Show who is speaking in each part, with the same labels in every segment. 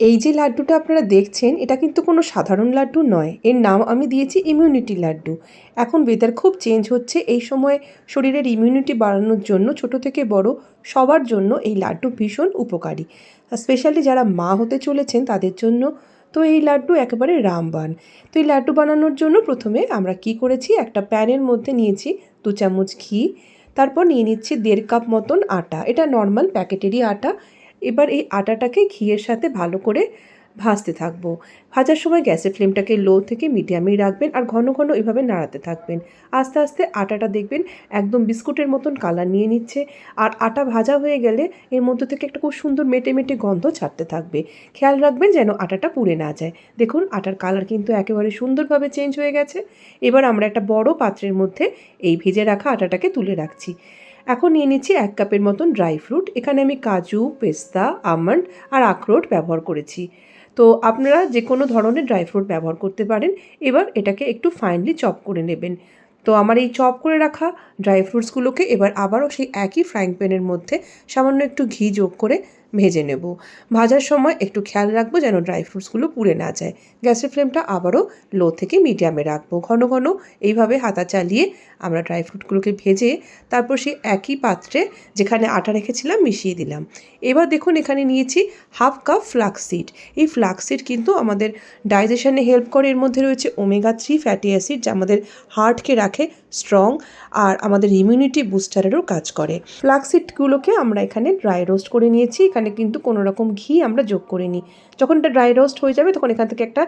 Speaker 1: এই যে লাড্ডুটা আপনারা দেখছেন, এটা কিন্তু কোনো সাধারণ লাড্ডু নয়। এর নাম আমি দিয়েছি ইমিউনিটি লাড্ডু। এখন ওয়েদার খুব চেঞ্জ হচ্ছে। এই সময় শরীরের ইমিউনিটি বাড়ানোর জন্য, ছোট থেকে বড় সবার জন্য এই লাড্ডু ভীষণ উপকারী। স্পেশালি যারা মা হতে চলেছেন, তাদের জন্য তো এই লাড্ডু একেবারে রামবান। তো এই লাড্ডু বানানোর জন্য প্রথমে আমরা কি করেছি? একটা প্যানের মধ্যে নিয়েছি দু চামচ ঘি। তারপর নিয়ে নিচ্ছি দেড় কাপ মতন আটা। এটা নর্মাল প্যাকেটেরই আটা। এবার এই আটাটাকে ঘিয়ের সাথে ভালো করে ভাজতে থাকব। ভাজার সময় গ্যাসের ফ্লেমটাকে লো থেকে মিডিয়ামেই রাখবেন আর ঘন ঘন এভাবে নাড়াতে থাকবেন। আস্তে আস্তে আটাটা দেখবেন একদম বিস্কুটের মতন কালার নিয়ে নিচ্ছে আর আটা ভাজা হয়ে গেলে এর মধ্যে থেকে একটা খুব সুন্দর মেটে মেটে গন্ধ ছাড়তে থাকবে। খেয়াল রাখবেন যেন আটাটা পুড়ে না যায়। দেখুন, আটার কালার কিন্তু একেবারে সুন্দরভাবে চেঞ্জ হয়ে গেছে। এবার আমরা একটা বড় পাত্রের মধ্যে এই ভেজে রাখা আটাটাকে তুলে রাখছি। এখন নিয়ে নিচ্ছি এক কাপের মতন ড্রাই ফ্রুট। এখানে আমি কাজু, পেস্তা, আমন্ড আর আখরোট ব্যবহার করেছি। তো আপনারা যে কোনো ধরনের ড্রাই ফ্রুট ব্যবহার করতে পারেন। এবার এটাকে একটু ফাইনলি চপ করে নেবেন। তো আমার এই চপ করে রাখা ড্রাই ফ্রুটসগুলোকে এবার আবারও সেই একই ফ্রাইং প্যানের মধ্যে সামান্য একটু ঘি যোগ করে ভেজে নেব। ভাজার সময় একটু খেয়াল রাখব যেন ড্রাই ফ্রুটসগুলো পুড়ে না যায়। গ্যাসের ফ্লেমটা আবারও লো থেকে মিডিয়ামে রাখব। ঘন ঘন এইভাবে হাতা চালিয়ে আমরা ড্রাই ফ্রুটগুলোকে ভেজে তারপর সেই একই পাত্রে যেখানে আটা রেখেছিলাম মিশিয়ে দিলাম। এবার দেখুন এখানে নিয়েছি হাফ কাপ ফ্লাক্সিড এই ফ্লাক্সিড কিন্তু আমাদের ডাইজেশনে হেল্প করে। এর মধ্যে রয়েছে ওমেগা থ্রি ফ্যাটি অ্যাসিড যা আমাদের হার্টকে রাখে স্ট্রং আর আমাদের ইমিউনিটি বুস্টারেরও কাজ করে। ফ্লাক্সিডগুলোকে আমরা এখানে ড্রাই রোস্ট করে নিয়েছি। এখানে কিন্তু কোনো রকম ঘি আমরা যোগ করিনি। যখন এটা ড্রাই রোস্ট হয়ে যাবে তখন এখান থেকে একটা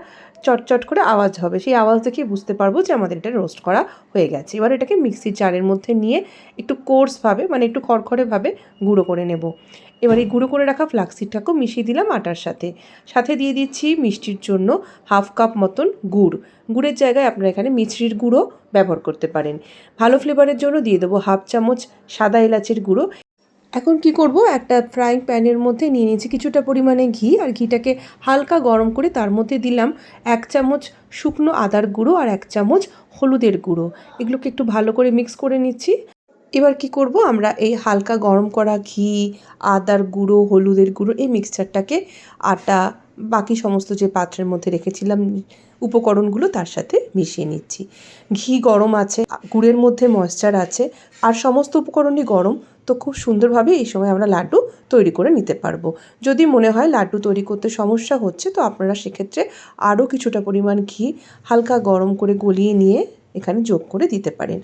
Speaker 1: চটচট করে আওয়াজ হবে। সেই আওয়াজ দেখে বুঝতে পারব যে আমাদের এটা রোস্ট করা হয়ে গেছে। এবার এটাকে মিক্সির জারের মধ্যে নিয়ে একটু কোর্সভাবে মানে একটু খড়খড়েভাবে গুঁড়ো করে নেব। এবার এই গুঁড়ো করে রাখা ফ্লাক্সিডটাকেও মিশিয়ে দিলাম আটার সাথে। সাথে দিয়ে দিচ্ছি মিষ্টির জন্য হাফ কাপ মতন গুড়। গুড়ের জায়গায় আপনারা এখানে মিছরির গুঁড়ো ব্যবহার করতে পারেন। ভালো ফ্লেভারের জন্য দিয়ে দেবো হাফ চামচ সাদা এলাচের গুঁড়ো। এখন কি করব? একটা ফ্রাইং প্যানের মধ্যে নিয়ে নিয়েছি কিছুটা পরিমাণে ঘি আর ঘিটাকে হালকা গরম করে তার মধ্যে দিলাম এক চামচ শুকনো আদার গুঁড়ো আর এক চামচ হলুদের গুঁড়ো। এগুলোকে একটু ভালো করে মিক্স করে নিচ্ছি। এবার কি করব? আমরা এই হালকা গরম করা ঘি, আদার গুঁড়ো, হলুদের গুঁড়ো এই মিক্সচারটাকে আটা, বাকি সমস্ত যে পাত্রের মধ্যে রেখেছিলাম উপকরণগুলো তার সাথে মিশিয়ে নিচ্ছি। ঘি গরম আছে, গুড়ের মধ্যে ময়েশ্চার আছে, আর সমস্ত উপকরণই গরম। তো খুব সুন্দরভাবে এই সময় আমরা লাড্ডু তৈরি করে নিতে পারব। যদি মনে হয় লাড্ডু তৈরি করতে সমস্যা হচ্ছে, তো আপনারা সেক্ষেত্রে আরও কিছুটা পরিমাণ ঘি হালকা গরম করে গলিয়ে নিয়ে এখানে যোগ করে দিতে পারেন।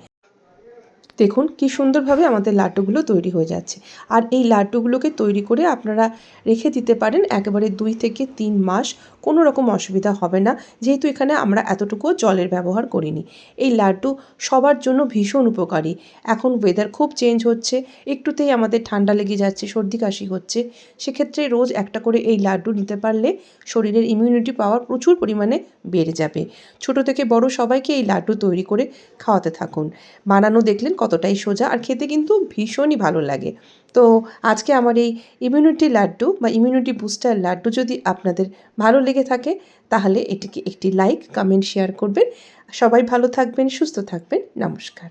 Speaker 1: দেখুন কি সুন্দরভাবে আমাদের লাড্ডুগুলো তৈরি হয়ে যাচ্ছে। আর এই লাড্ডুগুলোকে তৈরি করে আপনারা রেখে দিতে পারেন একেবারে দুই থেকে তিন মাস, কোনো রকম অসুবিধা হবে না। যেহেতু এখানে আমরা এতটুকুও জলের ব্যবহার করিনি। এই লাড্ডু সবার জন্য ভীষণ উপকারী। এখন ওয়েদার খুব চেঞ্জ হচ্ছে, একটুতেই আমাদের ঠান্ডা লেগে যাচ্ছে, সর্দি কাশি হচ্ছে। সেক্ষেত্রে রোজ একটা করে এই লাড্ডু নিতে পারলে শরীরের ইমিউনিটি পাওয়ার প্রচুর পরিমাণে বেড়ে যাবে। ছোট থেকে বড় সবাইকে এই লাড্ডু তৈরি করে খাওয়াতে থাকুন। বানানো দেখলেন কতটাই সোজা আর খেতে কিন্তু ভীষণই ভালো লাগে। তো আজকে আমার এই ইমিউনিটি লাড্ডু বা ইমিউনিটি বুস্টার লাড্ডু যদি আপনাদের ভালো লেগে থাকে, তাহলে এটিকে একটি লাইক কমেন্ট শেয়ার করবেন। সবাই ভালো থাকবেন, সুস্থ থাকবেন। নমস্কার।